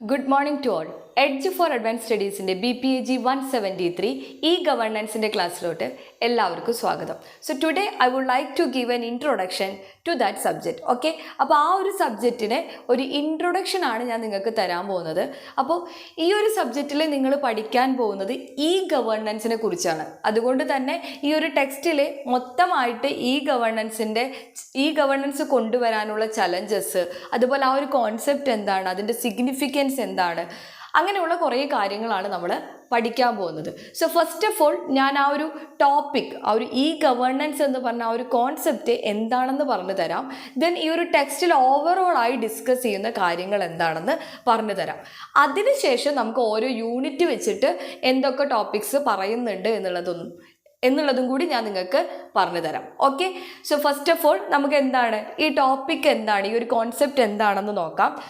Good morning to all edge for advance സ്റ്റഡീസിന്റെ B P A G one seventy three E ഗവർണൻസിന്റെ ക്ലാസ്സിലോട്ട് എല്ലാവർക്കും സ്വാഗതം. So today I would like to give an introduction to that subject okay അപ്പോൾ ആ ഒരു സബ്ജക്റ്റിന് ഒരു introduction ആണ് ഞാൻ നിങ്ങൾക്ക് തരാൻ പോകുന്നത്. അപ്പോൾ ഈ ഒരു സബ്ജക്റ്റിൽ നിങ്ങൾ പഠിക്കാൻ പോകുന്നത് ഇ ഗവേണൻസിനെ കുറിച്ചാണ്. അതുകൊണ്ട് തന്നെ ഈ ഒരു ടെക്സ്റ്റിൽ മൊത്തമായിട്ട് ഇ ഗവേണൻസിന്റെ ഇ ഗവേണൻസ് കൊണ്ടുവരാനുള്ള ചലഞ്ചസ് അതുപോലെ ആ ഒരു കോൺസെപ്റ്റ് എന്താണ് അതിന്റെ സിഗ്നിഫിക്കൻസ് എന്താണ് അങ്ങനെയുള്ള കുറേ കാര്യങ്ങളാണ് നമ്മൾ പഠിക്കാൻ പോകുന്നത്. സോ ഫസ്റ്റ് ഓഫ് ഓൾ ഞാൻ ആ ഒരു ടോപ്പിക് ആ ഒരു ഇ ഗവേണൻസ് എന്ന് പറഞ്ഞ ആ ഒരു കോൺസെപ്റ്റ് എന്താണെന്ന് പറഞ്ഞു തരാം. ദെൻ ഈ ഒരു ടെക്സ്റ്റിൽ ഓവറോൾ ആയി ഡിസ്കസ് ചെയ്യുന്ന കാര്യങ്ങൾ എന്താണെന്ന് പറഞ്ഞു തരാം. അതിനുശേഷം നമുക്ക് ഓരോ യൂണിറ്റ് വെച്ചിട്ട് എന്തൊക്കെ ടോപ്പിക്സ് പറയുന്നുണ്ട് എന്നുള്ളതൊന്നും എന്നുള്ളതും കൂടി ഞാൻ നിങ്ങൾക്ക് പറഞ്ഞു തരാം. Okay so first of all നമുക്ക് എന്താണ്? ഈ ടോപ്പിക് എന്താണ്? ഈ ഒരു കോൺസെപ്റ്റ് എന്താണെന്ന് നോക്കാം.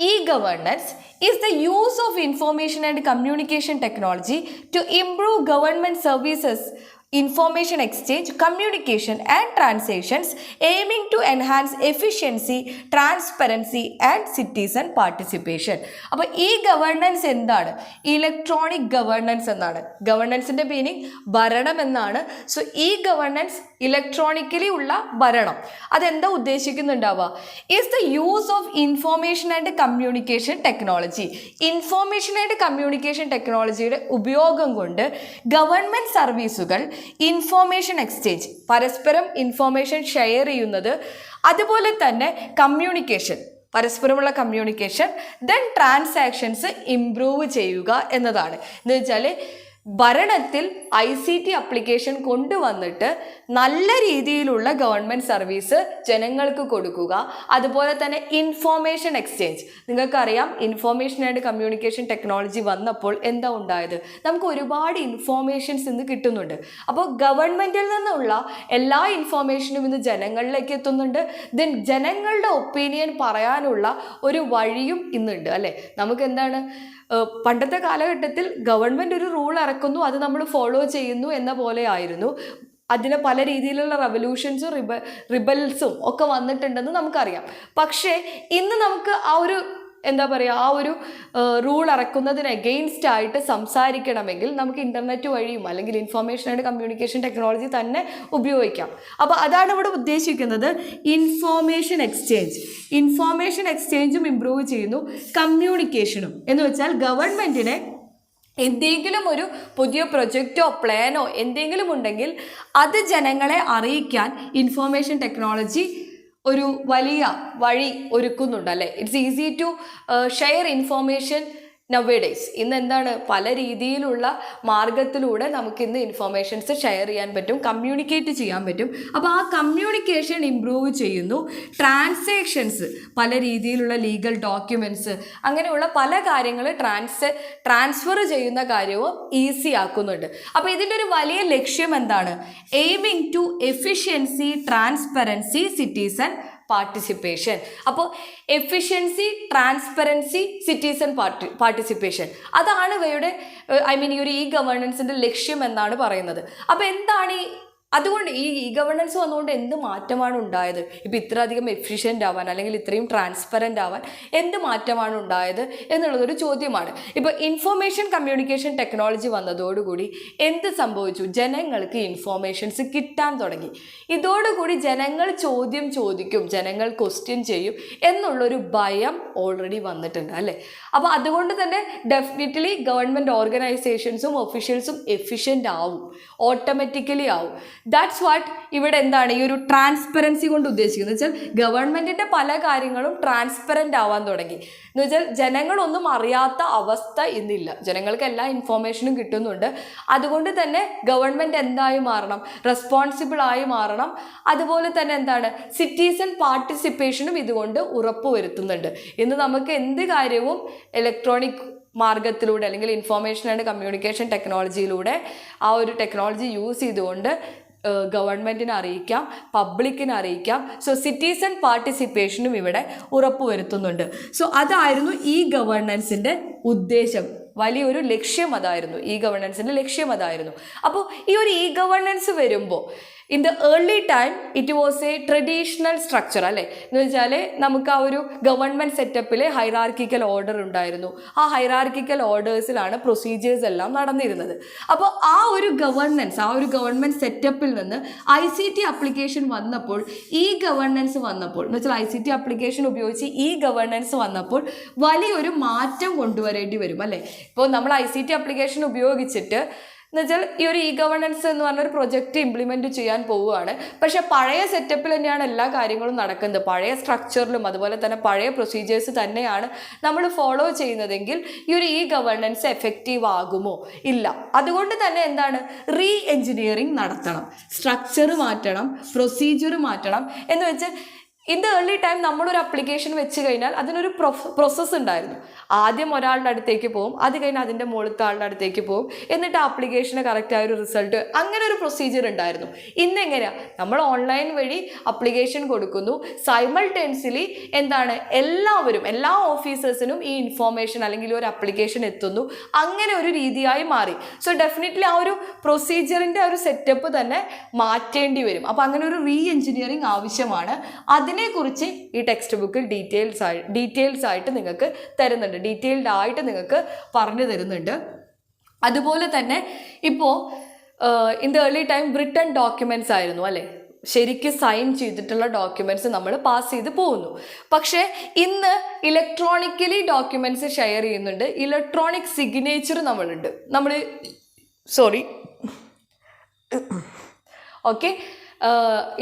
E-governance is the use of information and communication technology to improve government services information exchange communication and transactions aiming to enhance efficiency transparency and citizen participation. അപ്പോൾ ഈ ഗവർണൻസ് എന്താണ്? ഇലക്ട്രോണിക് ഗവർണൻസ് എന്നാണ്. ഗവർണൻസിന്റെ meaning ഭരണം എന്നാണ്. So ഈ governance electronically ഉള്ള ഭരണം. അതെന്താ ഉദ്ദേശിക്കുന്നുണ്ടാവുക? Is the use of information and communication technology information and communication ടെക്നോളജിയുടെ ഉപയോഗം കൊണ്ട് ഗവൺമെന്റ് സർവീസുകൾ ഇൻഫോർമേഷൻ എക്സ്ചേഞ്ച് പരസ്പരം ഇൻഫോർമേഷൻ ഷെയർ ചെയ്യുന്നത് അതുപോലെ തന്നെ കമ്മ്യൂണിക്കേഷൻ പരസ്പരമുള്ള കമ്മ്യൂണിക്കേഷൻ ദെൻ ട്രാൻസാക്ഷൻസ് ഇംപ്രൂവ് ചെയ്യുക എന്നതാണ്. എന്ന് വെച്ചാൽ ഭരണത്തിൽ ഐ സി ടി അപ്ലിക്കേഷൻ കൊണ്ടുവന്നിട്ട് നല്ല രീതിയിലുള്ള ഗവൺമെന്റ് സർവീസ് ജനങ്ങൾക്ക് കൊടുക്കുക. അതുപോലെ തന്നെ ഇൻഫോർമേഷൻ എക്സ്ചേഞ്ച് നിങ്ങൾക്കറിയാം ഇൻഫോർമേഷൻ ആൻഡ് കമ്മ്യൂണിക്കേഷൻ ടെക്നോളജി വന്നപ്പോൾ എന്താ ഉണ്ടായത്? നമുക്ക് ഒരുപാട് ഇൻഫോർമേഷൻസ് ഇന്ന് കിട്ടുന്നുണ്ട്. അപ്പോൾ ഗവൺമെന്റിൽ നിന്നുള്ള എല്ലാ ഇൻഫോർമേഷനും ഇന്ന് ജനങ്ങളിലേക്ക് എത്തുന്നുണ്ട്. ദെൻ ജനങ്ങളുടെ ഒപ്പീനിയൻ പറയാനുള്ള ഒരു വഴിയും ഇന്നുണ്ട് അല്ലേ? നമുക്ക് എന്താണ്? പണ്ടത്തെ കാലഘട്ടത്തിൽ ഗവൺമെന്റ് ഒരു റൂൾ ഇറക്കുന്നു അത് നമ്മൾ ഫോളോ ചെയ്യുന്നു എന്ന പോലെ ആയിരുന്നു. അതിന് പല രീതിയിലുള്ള റെവല്യൂഷൻസും റിബ റിബൽസും ഒക്കെ വന്നിട്ടുണ്ടെന്ന് നമുക്കറിയാം. പക്ഷേ ഇന്ന് നമുക്ക് ആ ഒരു എന്താ പറയുക ആ ഒരു റൂൾ ഇറക്കുന്നതിന് എഗെയിൻസ്റ്റ് ആയിട്ട് സംസാരിക്കണമെങ്കിൽ നമുക്ക് ഇന്റർനെറ്റ് വഴിയും അല്ലെങ്കിൽ ഇൻഫർമേഷൻ ആൻഡ് കമ്മ്യൂണിക്കേഷൻ ടെക്നോളജി തന്നെ ഉപയോഗിക്കാം. അപ്പോൾ അതാണ് ഇവിടെ ഉദ്ദേശിക്കുന്നത് ഇൻഫോർമേഷൻ എക്സ്ചേഞ്ച് ഇൻഫോർമേഷൻ എക്സ്ചേഞ്ചും ഇമ്പ്രൂവ് ചെയ്യുന്നു. കമ്മ്യൂണിക്കേഷനും എന്ന് വെച്ചാൽ ഗവൺമെന്റിനെ എന്തെങ്കിലും ഒരു പുതിയ പ്രൊജക്റ്റോ പ്ലാനോ എന്തെങ്കിലും ഉണ്ടെങ്കിൽ അത് ജനങ്ങളെ അറിയിക്കാൻ ഇൻഫോർമേഷൻ ടെക്നോളജി ഒരു വലിയ വഴി ഒരുക്കുന്നുണ്ട് അല്ലേ? It's easy to share information nowadays ഇന്ന് എന്താണ്? പല രീതിയിലുള്ള മാർഗത്തിലൂടെ നമുക്ക് ഇന്ന് ഇൻഫോർമേഷൻസ് ഷെയർ ചെയ്യാൻ പറ്റും കമ്മ്യൂണിക്കേറ്റ് ചെയ്യാൻ പറ്റും. അപ്പോൾ ആ കമ്മ്യൂണിക്കേഷൻ ഇമ്പ്രൂവ് ചെയ്യുന്നു. ട്രാൻസാക്ഷൻസ് പല രീതിയിലുള്ള ലീഗൽ ഡോക്യുമെന്റ്സ് അങ്ങനെയുള്ള പല കാര്യങ്ങൾ ട്രാൻസ് ട്രാൻസ്ഫർ ചെയ്യുന്ന കാര്യവും ഈസി ആക്കുന്നുണ്ട്. അപ്പോൾ ഇതിന്റെ ഒരു വലിയ ലക്ഷ്യം എന്താണ്? Aiming to efficiency transparency citizen participation അപ്പോൾ efficiency transparency citizen party participation അതാണ് ഇവയുടെ ഐ മീൻ ഈ ഒരു ഇ ഗവേണൻസിന്റെ ലക്ഷ്യം എന്നാണ് പറയുന്നത്. അപ്പോൾ എന്താണ് ഈ അതുകൊണ്ട് ഈ ഇ ഗവർണൻസ് വന്നുകൊണ്ട് എന്ത് മാറ്റമാണ് ഉണ്ടായത്? ഇപ്പോൾ ഇത്രയധികം എഫിഷ്യന്റ് ആവാൻ അല്ലെങ്കിൽ ഇത്രയും ട്രാൻസ്പെറന്റ് ആവാൻ എന്ത് മാറ്റമാണ് ഉണ്ടായത് എന്നുള്ളതൊരു ചോദ്യമാണ്. ഇപ്പോൾ ഇൻഫോർമേഷൻ കമ്മ്യൂണിക്കേഷൻ ടെക്നോളജി വന്നതോടുകൂടി എന്ത് സംഭവിച്ചു? ജനങ്ങൾക്ക് ഇൻഫോർമേഷൻസ് കിട്ടാൻ തുടങ്ങി. ഇതോടുകൂടി ജനങ്ങൾ ചോദ്യം ചോദിക്കും ജനങ്ങൾ ക്വസ്റ്റ്യൻ ചെയ്യും എന്നുള്ളൊരു ഭയം ഓൾറെഡി വന്നിട്ടുണ്ട് അല്ലേ? അപ്പോൾ അതുകൊണ്ട് തന്നെ ഡെഫിനറ്റ്ലി ഗവൺമെന്റ് ഓർഗനൈസേഷൻസും ഒഫീഷ്യൽസും എഫിഷ്യന്റ് ആവും. ഓട്ടോമാറ്റിക്കലി ആവും. ദാറ്റ്സ് വാട്ട് ഇവിടെ എന്താണ്? ഈ ഒരു ട്രാൻസ്പെറൻസി കൊണ്ട് ഉദ്ദേശിക്കുന്നത് വെച്ചാൽ ഗവൺമെന്റിന്റെ പല കാര്യങ്ങളും ട്രാൻസ്പെറന്റ് ആവാൻ തുടങ്ങി. എന്ന് വെച്ചാൽ ജനങ്ങളൊന്നും അറിയാത്ത അവസ്ഥ ഇന്നില്ല. ജനങ്ങൾക്ക് എല്ലാ ഇൻഫോർമേഷനും കിട്ടുന്നുണ്ട്. അതുകൊണ്ട് തന്നെ ഗവൺമെന്റ് എന്തായി മാറണം? റെസ്പോൺസിബിൾ ആയി മാറണം. അതുപോലെ തന്നെ എന്താണ്? സിറ്റിസൺ പാർട്ടിസിപ്പേഷനും ഇതുകൊണ്ട് ഉറപ്പുവരുത്തുന്നുണ്ട് ഇന്ന് നമുക്ക് എന്ത് കാര്യവും ഇലക്ട്രോണിക് മാർഗത്തിലൂടെ അല്ലെങ്കിൽ ഇൻഫോർമേഷൻ ആൻഡ് കമ്മ്യൂണിക്കേഷൻ ടെക്നോളജിയിലൂടെ ആ ഒരു ടെക്നോളജി യൂസ് ചെയ്തുകൊണ്ട് ഗവൺമെന്റിനെ അറിയിക്കാം പബ്ലിക്കിനെ അറിയിക്കാം. സോ സിറ്റിസൺ പാർട്ടിസിപ്പേഷനും ഇവിടെ ഉറപ്പുവരുത്തുന്നുണ്ട്. സോ അതായിരുന്നു ഈ ഗവർണൻസിന്റെ ഉദ്ദേശം. വലിയൊരു ലക്ഷ്യം അതായിരുന്നു. ഈ ഗവർണൻസിന്റെ ലക്ഷ്യം അതായിരുന്നു. അപ്പോൾ ഈ ഒരു ഇ ഗവർണൻസ് വരുമ്പോൾ in the early time it was a traditional structure അല്ലേ? എന്ന് വെച്ചാൽ നമുക്ക് ആ ഒരു ഗവൺമെന്റ് സെറ്റപ്പിൽ ഹൈറാർക്കിക്കൽ ഓർഡർ ഉണ്ടായിരുന്നു. ആ ഹൈറാർക്കിക്കൽ ഓർഡേഴ്സിലാണ് പ്രൊസീജിയേഴ്സ് എല്ലാം നടന്നിരുന്നത്. അപ്പോൾ ആ ഒരു ഗവർണൻസ് ആ ഒരു ഗവൺമെന്റ് സെറ്റപ്പിൽ നിന്ന് ഐ സി ടി അപ്ലിക്കേഷൻ വന്നപ്പോൾ ഈ ഗവർണൻസ് വന്നപ്പോൾ എന്ന് വെച്ചാൽ ഐ സി ടി അപ്ലിക്കേഷൻ ഉപയോഗിച്ച് ഈ ഗവർണൻസ് വന്നപ്പോൾ വലിയൊരു മാറ്റം കൊണ്ടുവരേണ്ടി വരും അല്ലേ? ഇപ്പോൾ നമ്മൾ ഐ സി ടി അപ്ലിക്കേഷൻ ഉപയോഗിച്ചിട്ട് എന്നുവെച്ചാൽ ഈ ഒരു ഇ ഗവർണൻസ് എന്ന് പറഞ്ഞ ഒരു പ്രൊജക്റ്റ് ഇംപ്ലിമെന്റ് ചെയ്യാൻ പോവുകയാണ്. പക്ഷേ പഴയ സെറ്റപ്പിൽ തന്നെയാണ് എല്ലാ കാര്യങ്ങളും നടക്കുന്നത്. പഴയ സ്ട്രക്ചറിലും അതുപോലെ തന്നെ പഴയ പ്രൊസീജിയേഴ്സ് തന്നെയാണ് നമ്മൾ ഫോളോ ചെയ്യുന്നതെങ്കിൽ ഈ ഒരു ഇ ഗവർണൻസ് എഫക്റ്റീവ് ആകുമോ? ഇല്ല. അതുകൊണ്ട് തന്നെ എന്താണ്? റീ എഞ്ചിനീയറിംഗ് നടത്തണം. സ്ട്രക്ചർ മാറ്റണം. പ്രൊസീജിയർ മാറ്റണം. എന്ന് വെച്ചാൽ ഇൻ ദ ഏർലി ടൈം നമ്മളൊരു അപ്ലിക്കേഷൻ വെച്ച് കഴിഞ്ഞാൽ അതിനൊരു പ്രോസസ്സ് ഉണ്ടായിരുന്നു. ആദ്യം ഒരാളുടെ അടുത്തേക്ക് പോകും അത് കഴിഞ്ഞ് അതിന്റെ മുകളിലത്തെ ആളുടെ അടുത്തേക്ക് പോകും എന്നിട്ട് ആപ്ലിക്കേഷന് കറക്റ്റായ ഒരു റിസൾട്ട് അങ്ങനെ ഒരു പ്രൊസീജിയർ ഉണ്ടായിരുന്നു. ഇന്നെങ്ങനെയാണ് നമ്മൾ ഓൺലൈൻ വഴി അപ്ലിക്കേഷൻ കൊടുക്കുന്നു. സൈമൾട്ടേൻസിലി എന്താണ്? എല്ലാവരും എല്ലാ ഓഫീസേഴ്സിനും ഈ ഇൻഫോർമേഷൻ അല്ലെങ്കിൽ ഒരു അപ്ലിക്കേഷൻ എത്തുന്നു. അങ്ങനെ ഒരു രീതിയായി മാറി. സോ ഡെഫിനറ്റ്ലി ആ ഒരു പ്രൊസീജിയറിന്റെ ഒരു സെറ്റപ്പ് തന്നെ മാറ്റേണ്ടി വരും. അപ്പോൾ അങ്ങനെ ഒരു റീ എഞ്ചിനീയറിംഗ് ആവശ്യമാണ് അതിനെക്കുറിച്ച് ഈ ടെക്സ്റ്റ് ബുക്കിൽ ഡീറ്റെയിൽസ് ആയി ഡീറ്റെയിൽസ് ആയിട്ട് നിങ്ങൾക്ക് തരുന്നുണ്ട്. ഡീറ്റെയിൽഡ് ആയിട്ട് നിങ്ങൾക്ക് പറഞ്ഞു തരുന്നുണ്ട്. അതുപോലെ തന്നെ ഇപ്പോൾ in the early time written documents ആയിരുന്നു അല്ലേ? ശരിക്ക് സൈൻ ചെയ്തിട്ടുള്ള ഡോക്യുമെന്റ്സ് നമ്മൾ പാസ് ചെയ്ത് പോകുന്നു. പക്ഷേ ഇന്ന് ഇലക്ട്രോണിക്കലി ഡോക്യുമെന്റ്സ് ഷെയർ ചെയ്യുന്നുണ്ട്. ഇലക്ട്രോണിക് സിഗ്നേച്ചർ നമ്മളുണ്ട്. നമ്മൾ സോറി ഓക്കെ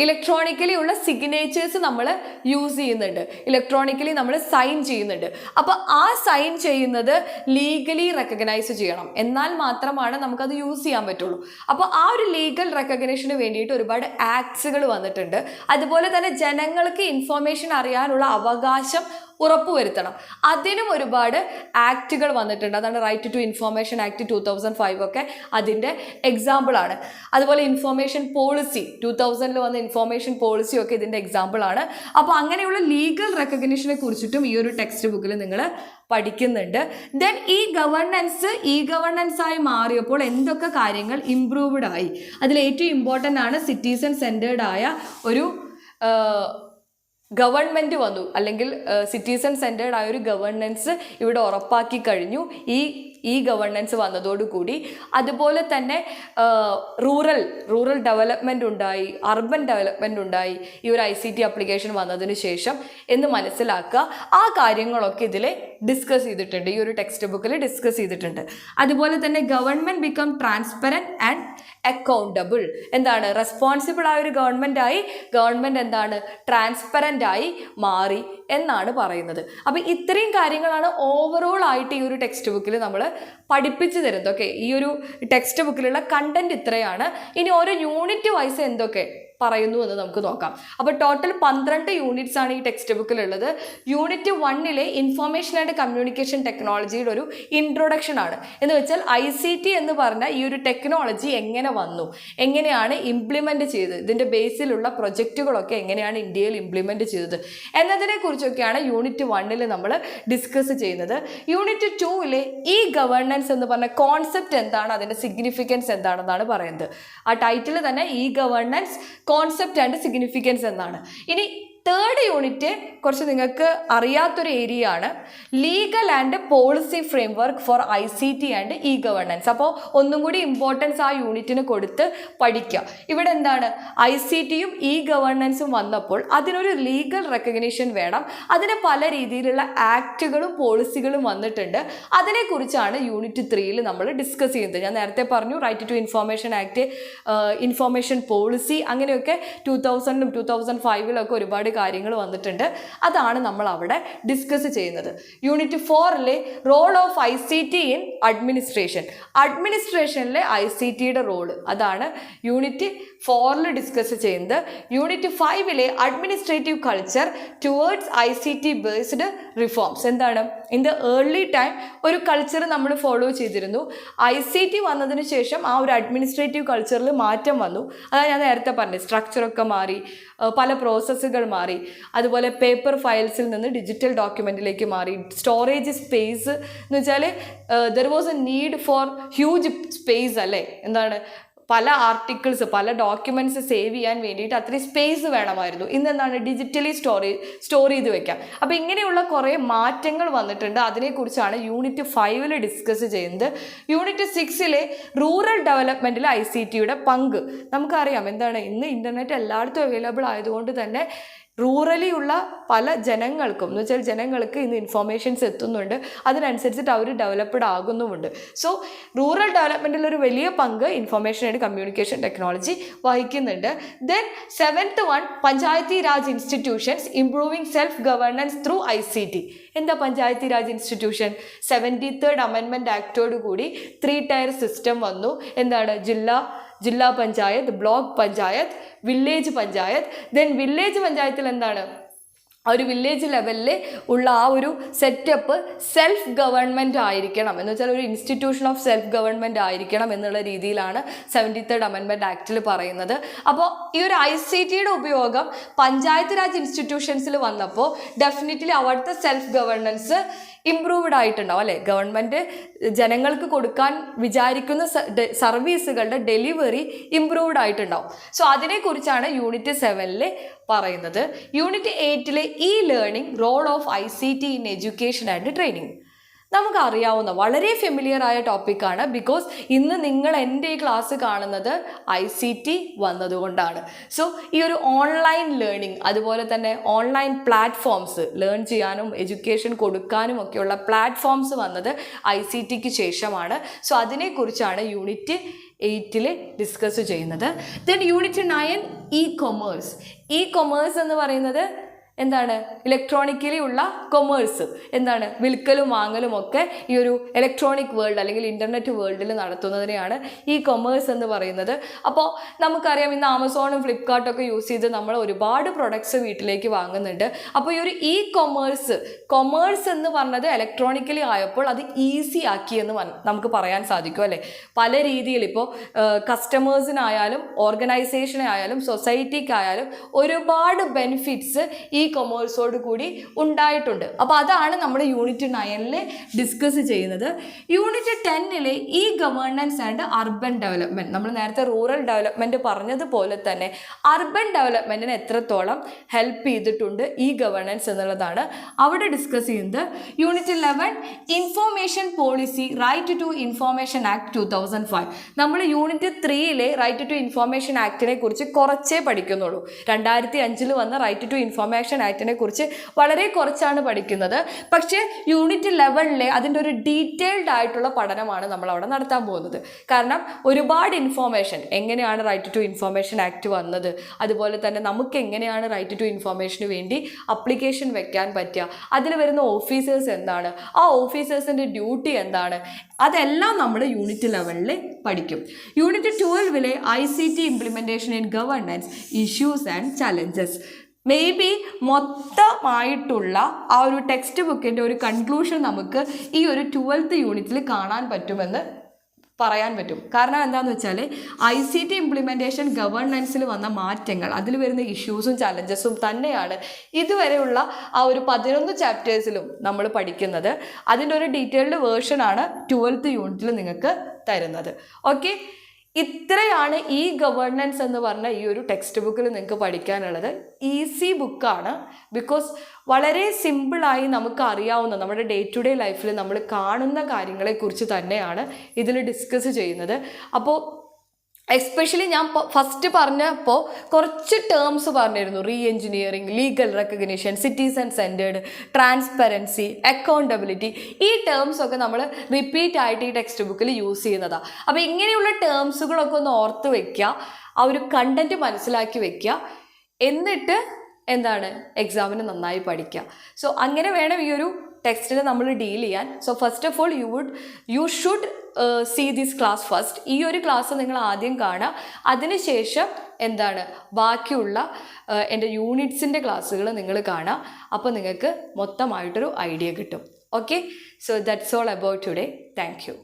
ഇലക്ട്രോണിക്കലി ഉള്ള സിഗ്നേച്ചേഴ്സ് നമ്മൾ യൂസ് ചെയ്യുന്നുണ്ട്. ഇലക്ട്രോണിക്കലി നമ്മൾ സൈൻ ചെയ്യുന്നുണ്ട്. അപ്പോൾ ആ സൈൻ ചെയ്യുന്നത് ലീഗലി റെക്കഗ്നൈസ് ചെയ്യണം. എന്നാൽ മാത്രമാണ് നമുക്കത് യൂസ് ചെയ്യാൻ പറ്റുള്ളൂ. അപ്പോൾ ആ ഒരു ലീഗൽ റെക്കഗ്നേഷന് വേണ്ടിയിട്ട് ഒരുപാട് ആക്ട്സുകൾ വന്നിട്ടുണ്ട്. അതുപോലെ തന്നെ ജനങ്ങൾക്ക് ഇൻഫോർമേഷൻ അറിയാനുള്ള അവകാശം ഉറപ്പുവരുത്തണം. അതിനും ഒരുപാട് ആക്റ്റുകൾ വന്നിട്ടുണ്ട്. അതാണ് right to information act two thousand five ഒക്കെ അതിന്റെ എക്സാമ്പിളാണ് അതുപോലെ ഇൻഫോർമേഷൻ പോളിസി ടു തൗസൻഡിൽ വന്ന ഇൻഫോർമേഷൻ പോളിസി ഒക്കെ ഇതിന്റെ എക്സാമ്പിളാണ് അപ്പോൾ അങ്ങനെയുള്ള ലീഗൽ റെക്കഗ്നീഷനെ കുറിച്ചിട്ടും ഈ ഒരു ടെക്സ്റ്റ് ബുക്കിൽ നിങ്ങൾ പഠിക്കുന്നുണ്ട്. ദെൻ ഈ ഗവർണൻസ് ഈ ഗവർണൻസ് ആയി മാറിയപ്പോൾ എന്തൊക്കെ കാര്യങ്ങൾ ഇംപ്രൂവ്ഡ് ആയി? അതിൽ ഏറ്റവും ഇമ്പോർട്ടന്റ് ആണ് സിറ്റിസൺ സെന്റേർഡ് ആയ ഒരു ഗവൺമെന്റ് വന്നു. അല്ലെങ്കിൽ സിറ്റിസൺ സെന്റേഡ് ആയ ഒരു ഗവർണൻസ് ഇവിടെ ഉറപ്പാക്കി കഴിഞ്ഞു. ഈ ഈ ഗവർണൻസ് വന്നതോടുകൂടി അതുപോലെ തന്നെ റൂറൽ റൂറൽ ഡെവലപ്മെന്റ് ഉണ്ടായി അർബൻ ഡെവലപ്മെന്റ് ഉണ്ടായി ഈ ഒരു ഐ സി ടി അപ്ലിക്കേഷൻ വന്നതിന് ശേഷം എന്ന് മനസ്സിലാക്കുക. ആ കാര്യങ്ങളൊക്കെ ഇതിൽ ഡിസ്കസ് ചെയ്തിട്ടുണ്ട് ഈ ഒരു ടെക്സ്റ്റ് ബുക്കിൽ ഡിസ്കസ് ചെയ്തിട്ടുണ്ട്. അതുപോലെ തന്നെ government become transparent and accountable എന്താണ്? റെസ്പോൺസിബിൾ ആയ ഒരു ഗവൺമെന്റായി ഗവൺമെന്റ് എന്താണ്? ട്രാൻസ്പെറന്റ് ആയി മാറി എന്നാണ് പറയുന്നത്. അപ്പോൾ ഇത്രയും കാര്യങ്ങളാണ് ഓവറോൾ ആയിട്ട് ഈ ഒരു ടെക്സ്റ്റ് ബുക്കിൽ നമ്മൾ പഠിപ്പിച്ചു തരുന്നത്. ഓക്കെ ഈ ഒരു ടെക്സ്റ്റ് ബുക്കിലുള്ള കണ്ടന്റ് ഇത്രയാണ്. ഇനി ഓരോ യൂണിറ്റ് വൈസ് എന്തൊക്കെ? പറയുന്നു എന്ന് നമുക്ക് നോക്കാം. അപ്പോൾ ടോട്ടൽ പന്ത്രണ്ട് യൂണിറ്റ്സ് ആണ് ഈ ടെക്സ്റ്റ് ബുക്കിലുള്ളത് യൂണിറ്റ് വണ്ണിലെ ഇൻഫർമേഷൻ ആൻഡ് കമ്മ്യൂണിക്കേഷൻ ടെക്നോളജിയുടെ ഒരു ഇൻട്രൊഡക്ഷൻ ആണ്. എന്ന് വെച്ചാൽ ഐ സി ടി എന്ന് പറഞ്ഞ ഈ ഒരു ടെക്നോളജി എങ്ങനെ വന്നു? എങ്ങനെയാണ് ഇംപ്ലിമെന്റ് ചെയ്തത്? ഇതിന്റെ ബേസിലുള്ള പ്രൊജക്റ്റുകളൊക്കെ എങ്ങനെയാണ് ഇന്ത്യയിൽ ഇംപ്ലിമെന്റ് ചെയ്തത്? എന്നതിനെക്കുറിച്ചൊക്കെയാണ് യൂണിറ്റ് വണ്ണിൽ നമ്മൾ ഡിസ്കസ് ചെയ്യുന്നത്. യൂണിറ്റ് ടൂവിലെ ഈ ഗവർണൻസ് എന്ന് പറഞ്ഞ കോൺസെപ്റ്റ് എന്താണ്? അതിന്റെ സിഗ്നിഫിക്കൻസ് എന്താണെന്നാണ് പറയുന്നത്. ആ ടൈറ്റിൽ തന്നെ ഈ ഗവർണൻസ് കോൺസെപ്റ്റ് ആൻഡ് സിഗ്നിഫിക്കൻസ് എന്നാണ്. ഇനി തേർഡ് യൂണിറ്റ് കുറച്ച് നിങ്ങൾക്ക് അറിയാത്തൊരു ഏരിയ ആണ്. Legal and policy framework for I C T and E governance അപ്പോൾ ഒന്നും കൂടി ഇമ്പോർട്ടൻസ് ആ യൂണിറ്റിന് കൊടുത്ത് പഠിക്കുക ഇവിടെ എന്താണ്? ഐ സി ടിയും ഇ ഗവേണൻസും വന്നപ്പോൾ അതിനൊരു ലീഗൽ റെക്കഗ്നീഷൻ വേണം. അതിന് പല രീതിയിലുള്ള ആക്റ്റുകളും പോളിസികളും വന്നിട്ടുണ്ട്. അതിനെക്കുറിച്ചാണ് യൂണിറ്റ് ത്രീയിൽ നമ്മൾ ഡിസ്കസ് ചെയ്യുന്നത്. ഞാൻ നേരത്തെ പറഞ്ഞു right to information act information policy അങ്ങനെയൊക്കെ ടു തൗസൻഡും ടു തൗസൻഡ് ഫൈവിലൊക്കെ ഒരുപാട് കാര്യങ്ങൾ വന്നിട്ടുണ്ട്. അതാണ് നമ്മൾ അവിടെ ഡിസ്കസ് ചെയ്യുന്നത് unit ഫോറിലെ role of I C T in administration അഡ്മിനിസ്ട്രേഷനിലെ I C ടിയുടെ റോൾ അതാണ് യൂണിറ്റ് ഫോറിൽ ഡിസ്കസ് ചെയ്യുന്നത്. Unit ഫൈവിലെ administrative culture towards I C T based reforms എന്താണ്? ഇൻ ദ ഏർലി ടൈം ഒരു കൾച്ചർ നമ്മൾ ഫോളോ ചെയ്തിരുന്നു. ഐ സി ടി വന്നതിന് ശേഷം ആ ഒരു അഡ്മിനിസ്ട്രേറ്റീവ് കൾച്ചറിൽ മാറ്റം വന്നു. അതാണ് ഞാൻ നേരത്തെ പറഞ്ഞത് സ്ട്രക്ചറൊക്കെ മാറി പല പ്രോസസ്സുകൾ മാറി. അതുപോലെ പേപ്പർ ഫയൽസിൽ നിന്ന് ഡിജിറ്റൽ ഡോക്യുമെന്റിലേക്ക് മാറി. സ്റ്റോറേജ് സ്പേസ് എന്ന് വെച്ചാൽ there was a need for huge space അല്ലേ? എന്താണ്? പല ആർട്ടിക്കിൾസ് പല ഡോക്യുമെന്റ്സ് സേവ് ചെയ്യാൻ വേണ്ടിയിട്ട് അത്രയും സ്പേസ് വേണമായിരുന്നു. ഇന്നെന്താണ് ഡിജിറ്റലി സ്റ്റോറി സ്റ്റോർ ചെയ്ത് വെക്കാം. അപ്പോൾ ഇങ്ങനെയുള്ള കുറേ മാറ്റങ്ങൾ വന്നിട്ടുണ്ട്. അതിനെക്കുറിച്ചാണ് യൂണിറ്റ് ഫൈവിൽ ഡിസ്കസ് ചെയ്യുന്നത്. യൂണിറ്റ് സിക്സിലെ റൂറൽ ഡെവലപ്മെന്റിൽ ഐ സി ടിയുടെ പങ്ക്. നമുക്കറിയാം എന്താണ്? ഇന്ന് ഇന്റർനെറ്റ് എല്ലായിടത്തും അവൈലബിൾ ആയതുകൊണ്ട് തന്നെ റൂറലി ഉള്ള പല ജനങ്ങൾക്കും എന്ന് വെച്ചാൽ ജനങ്ങൾക്ക് ഇന്ന് ഇൻഫോർമേഷൻസ് എത്തുന്നുണ്ട്. അതിനനുസരിച്ചിട്ട് അവർ ഡെവലപ്ഡ് ആകുന്നുമുണ്ട്. സോ റൂറൽ ഡെവലപ്മെന്റിൽ ഒരു വലിയ പങ്ക് ഇൻഫർമേഷൻ ആൻഡ് കമ്മ്യൂണിക്കേഷൻ ടെക്നോളജി വഹിക്കുന്നുണ്ട്. Then seventh one panchayati raj institutions improving self governance through I C T എന്താ panchayati raj institution seventy third അമെൻമെന്റ് ആക്ടോട് കൂടി ത്രീ ടയർ സിസ്റ്റം വന്നു. എന്താണ്? ജില്ലാ ജില്ലാ panchayat block panchayat village panchayat. Then village പഞ്ചായത്തിൽ എന്താണ്? ആ ഒരു വില്ലേജ് ലെവലിൽ ഉള്ള ആ ഒരു സെറ്റപ്പ് സെൽഫ് ഗവൺമെന്റ് ആയിരിക്കണം. എന്ന് വെച്ചാൽ ഒരു ഇൻസ്റ്റിറ്റ്യൂഷൻ ഓഫ് സെൽഫ് ഗവൺമെന്റ് ആയിരിക്കണം എന്നുള്ള രീതിയിലാണ് സെവന്റി തേർഡ് അമെൻമെന്റ് ആക്റ്റിൽ പറയുന്നത്. അപ്പോൾ ഈ ഒരു ഐ സി ടിയുടെ ഉപയോഗം പഞ്ചായത്ത് രാജ് ഇൻസ്റ്റിറ്റ്യൂഷൻസിൽ വന്നപ്പോൾ ഡെഫിനറ്റ്ലി അവിടുത്തെ സെൽഫ് ഗവർണൻസ് ഇംപ്രൂവ്ഡ് ആയിട്ടുണ്ടാവും അല്ലേ? ഗവൺമെന്റ് ജനങ്ങൾക്ക് കൊടുക്കാൻ വിചാരിക്കുന്ന സർവീസുകളുടെ ഡെലിവറി ഇമ്പ്രൂവ്ഡ് ആയിട്ടുണ്ടാവും. സോ അതിനെക്കുറിച്ചാണ് യൂണിറ്റ് സെവനിൽ പറയുന്നത്. Unit എയ്റ്റിലെ E learning role of I C T in education and training നമുക്കറിയാവുന്ന വളരെ ഫെമിലിയർ ആയ ടോപ്പിക്കാണ് ബിക്കോസ് ഇന്ന് നിങ്ങൾ എന്റെ ഈ ക്ലാസ് കാണുന്നത് ഐ സി ടി വന്നതുകൊണ്ടാണ്. സോ ഈ ഒരു ഓൺലൈൻ ലേണിംഗ് അതുപോലെ തന്നെ ഓൺലൈൻ പ്ലാറ്റ്ഫോംസ് ലേൺ ചെയ്യാനും എഡ്യൂക്കേഷൻ കൊടുക്കാനും ഒക്കെയുള്ള പ്ലാറ്റ്ഫോംസ് വന്നത് ഐ സി ടിക്ക് ശേഷമാണ്. സോ അതിനെക്കുറിച്ചാണ് യൂണിറ്റ് എയ്റ്റിൽ ഡിസ്കസ് ചെയ്യുന്നത്. Then unit nine E commerce E commerce എന്ന് പറയുന്നത് എന്താണ്? ഇലക്ട്രോണിക്കലി ഉള്ള കൊമേഴ്സ് എന്താണ്? വിൽക്കലും വാങ്ങലും ഒക്കെ ഈ ഒരു ഇലക്ട്രോണിക് വേൾഡ് അല്ലെങ്കിൽ ഇന്റർനെറ്റ് വേൾഡിൽ നടത്തുന്നതിനെയാണ് ഈ കൊമേഴ്സ് എന്ന് പറയുന്നത്. അപ്പോൾ നമുക്കറിയാം ഇന്ന് ആമസോണും ഫ്ലിപ്കാർട്ടും ഒക്കെ യൂസ് ചെയ്ത് നമ്മൾ ഒരുപാട് പ്രൊഡക്ട്സ് വീട്ടിലേക്ക് വാങ്ങുന്നുണ്ട്. അപ്പോൾ ഈ ഒരു ഇ കൊമേഴ്സ് കൊമേഴ്സ് എന്ന് പറഞ്ഞത് ഇലക്ട്രോണിക്കലി ആയപ്പോൾ അത് ഈസി ആക്കി എന്ന് നമുക്ക് പറയാൻ സാധിക്കും അല്ലേ? പല രീതിയിൽ ഇപ്പോൾ കസ്റ്റമേഴ്സിനായാലും ഓർഗനൈസേഷനായാലും സൊസൈറ്റിക്കായാലും ഒരുപാട് ബെനിഫിറ്റ്സ് ഈ കൊമേഴ്സോട് കൂടി ഉണ്ടായിട്ടുണ്ട്. അപ്പോൾ അതാണ് നമ്മൾ യൂണിറ്റ് നയനിൽ ഡിസ്കസ് ചെയ്യുന്നത്. യൂണിറ്റ് ടെന്നിലെ ഈ ഗവേണൻസ് ആൻഡ് അർബൻ ഡെവലപ്മെന്റ് നമ്മൾ നേരത്തെ റൂറൽ ഡെവലപ്മെന്റ് പറഞ്ഞതുപോലെ തന്നെ അർബൻ ഡെവലപ്മെന്റിന് എത്രത്തോളം ഹെൽപ്പ് ചെയ്തിട്ടുണ്ട് ഈ ഗവേണൻസ് എന്നുള്ളതാണ് അവിടെ ഡിസ്കസ് ചെയ്യുന്നത്. Unit eleven information policy right to information act two thousand five നമ്മൾ യൂണിറ്റ് ത്രീയിലെ റൈറ്റ് ടു ഇൻഫോർമേഷൻ ആക്ടിനെ കുറിച്ച് കുറച്ചേ പഠിക്കുന്നുള്ളൂ. രണ്ടായിരത്തി അഞ്ചിൽ വന്ന റൈറ്റ് ടു ഇൻഫോർമേഷൻ ആക്ടിനെ കുറിച്ച് വളരെ കുറച്ചാണ് പഠിക്കുന്നത്. പക്ഷേ യൂണിറ്റ് ലെവലിലെ അതിന്റെ ഒരു ഡീറ്റെയിൽഡ് ആയിട്ടുള്ള പഠനമാണ് നമ്മൾ അവിടെ നടത്താൻ പോകുന്നത്. കാരണം ഒരുപാട് ഇൻഫോർമേഷൻ എങ്ങനെയാണ് റൈറ്റ് ടു ഇൻഫോർമേഷൻ ആക്ട് വന്നത്? അതുപോലെ തന്നെ നമുക്ക് എങ്ങനെയാണ് റൈറ്റ് ടു ഇൻഫോർമേഷന് വേണ്ടി അപ്ലിക്കേഷൻ വെക്കാൻ പറ്റുക? അതിൽ വരുന്ന ഓഫീസേഴ്സ് എന്താണ്? ആ ഓഫീസേഴ്സിന്റെ ഡ്യൂട്ടി എന്താണ്? അതെല്ലാം നമ്മൾ യൂണിറ്റ് ലെവലിൽ പഠിക്കും. Unit ട്വൽവിലെ I C T implementation in governance issues and challenges may be മൊത്തമായിട്ടുള്ള ആ ഒരു ടെക്സ്റ്റ് ബുക്കിന്റെ ഒരു കൺക്ലൂഷൻ നമുക്ക് ഈ ഒരു ട്വൽത്ത് യൂണിറ്റിൽ കാണാൻ പറ്റുമെന്ന് പറയാൻ പറ്റും. കാരണം എന്താണെന്ന് വെച്ചാൽ ഐ സി ടി ഇംപ്ലിമെന്റേഷൻ ഗവർണൻസിൽ വന്ന മാറ്റങ്ങൾ അതിൽ വരുന്ന ഇഷ്യൂസും ചലഞ്ചസും തന്നെയാണ് ഇതുവരെയുള്ള ആ ഒരു പതിനൊന്ന് ചാപ്റ്റേഴ്സിലും നമ്മൾ പഠിക്കുന്നത്. അതിന്റെ ഒരു ഡീറ്റെയിൽഡ് വേർഷനാണ് ട്വൽത്ത് യൂണിറ്റിൽ നിങ്ങൾക്ക് തരുന്നത്. ഓക്കെ ഇത്രയാണ് ഈ ഗവേണൻസ് എന്ന് പറഞ്ഞ ഈ ഒരു ടെക്സ്റ്റ് ബുക്കിൽ നിങ്ങൾക്ക് പഠിക്കാനുള്ളത്. ഈസി ബുക്കാണ് ബിക്കോസ് വളരെ സിമ്പിളായി നമുക്ക് അറിയാവുന്ന നമ്മുടെ ഡേ ടു ഡേ ലൈഫിൽ നമ്മൾ കാണുന്ന കാര്യങ്ങളെക്കുറിച്ച് തന്നെയാണ് ഇതിൽ ഡിസ്കസ് ചെയ്യുന്നത്. അപ്പോൾ എസ്പെഷ്യലി ഞാൻ ഫസ്റ്റ് പറഞ്ഞപ്പോൾ കുറച്ച് ടേംസ് പറഞ്ഞിരുന്നു. Re engineering legal recognition citizen centred transparency accountability ഈ ടേംസ് ഒക്കെ നമ്മൾ റിപ്പീറ്റ് ആയിട്ട് ഈ ടെക്സ്റ്റ് ബുക്കിൽ യൂസ് ചെയ്യുന്നതാണ് അപ്പോൾ ഇങ്ങനെയുള്ള ടേംസുകളൊക്കെ ഒന്ന് ഓർത്ത് വെക്കുക ആ ഒരു കണ്ടന്റ് മനസ്സിലാക്കി വെക്കുക എന്നിട്ട് എന്താണ്? എക്സാമിന് നന്നായി പഠിക്കുക സോ അങ്ങനെ വേണം ഈ ഒരു ടെക്സ്റ്റിൽ നമ്മൾ ഡീൽ ചെയ്യാൻ. So first of all you would you should see this class first ഈ ഒരു ക്ലാസ് നിങ്ങൾ ആദ്യം കാണുക. അതിനുശേഷം എന്താണ്? ബാക്കിയുള്ള uh, എന്റെ യൂണിറ്റ്സിന്റെ ക്ലാസ്സുകൾ നിങ്ങൾ കാണുക. അപ്പോൾ നിങ്ങൾക്ക് മൊത്തമായിട്ടൊരു ഐഡിയ കിട്ടും. Okay so that's all about today thank you